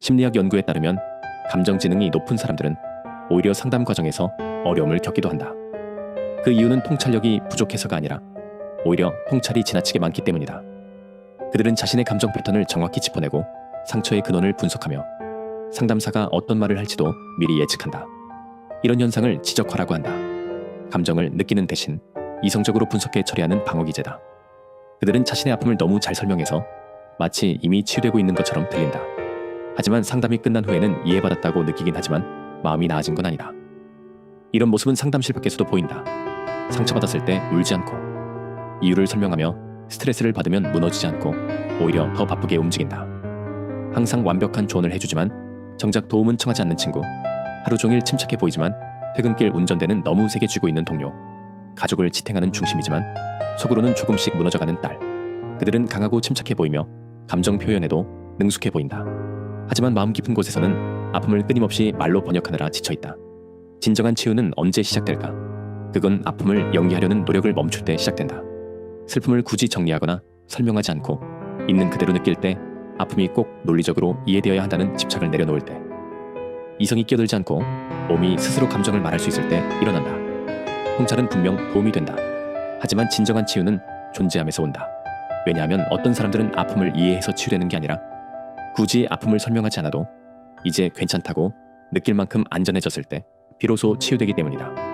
심리학 연구에 따르면 감정 지능이 높은 사람들은 오히려 상담 과정에서 어려움을 겪기도 한다. 그 이유는 통찰력이 부족해서가 아니라 오히려 통찰이 지나치게 많기 때문이다. 그들은 자신의 감정 패턴을 정확히 짚어내고 상처의 근원을 분석하며 상담사가 어떤 말을 할지도 미리 예측한다. 이런 현상을 지적화라고 한다. 감정을 느끼는 대신 이성적으로 분석해 처리하는 방어 기제다. 그들은 자신의 아픔을 너무 잘 설명해서 마치 이미 치유되고 있는 것처럼 들린다. 하지만 상담이 끝난 후에는 이해받았다고 느끼긴 하지만 마음이 나아진 건 아니다. 이런 모습은 상담실 밖에서도 보인다. 상처받았을 때 울지 않고 이유를 설명하며 스트레스를 받으면 무너지지 않고 오히려 더 바쁘게 움직인다. 항상 완벽한 조언을 해주지만 정작 도움은 청하지 않는 친구. 하루 종일 침착해 보이지만 퇴근길 운전대는 너무 세게 쥐고 있는 동료. 가족을 지탱하는 중심이지만 속으로는 조금씩 무너져가는 딸. 그들은 강하고 침착해 보이며 감정 표현에도 능숙해 보인다. 하지만 마음 깊은 곳에서는 아픔을 끊임없이 말로 번역하느라 지쳐 있다. 진정한 치유는 언제 시작될까? 그건 아픔을 연기하려는 노력을 멈출 때 시작된다. 슬픔을 굳이 정리하거나 설명하지 않고 있는 그대로 느낄 때 아픔이 꼭 논리적으로 이해되어야 한다는 집착을 내려놓을 때 이성이 끼어들지 않고 몸이 스스로 감정을 말할 수 있을 때 일어난다. 통찰은 분명 도움이 된다. 하지만 진정한 치유는 존재함에서 온다. 왜냐하면 어떤 사람들은 아픔을 이해해서 치유되는 게 아니라 굳이 아픔을 설명하지 않아도 이제 괜찮다고 느낄 만큼 안전해졌을 때 비로소 치유되기 때문이다.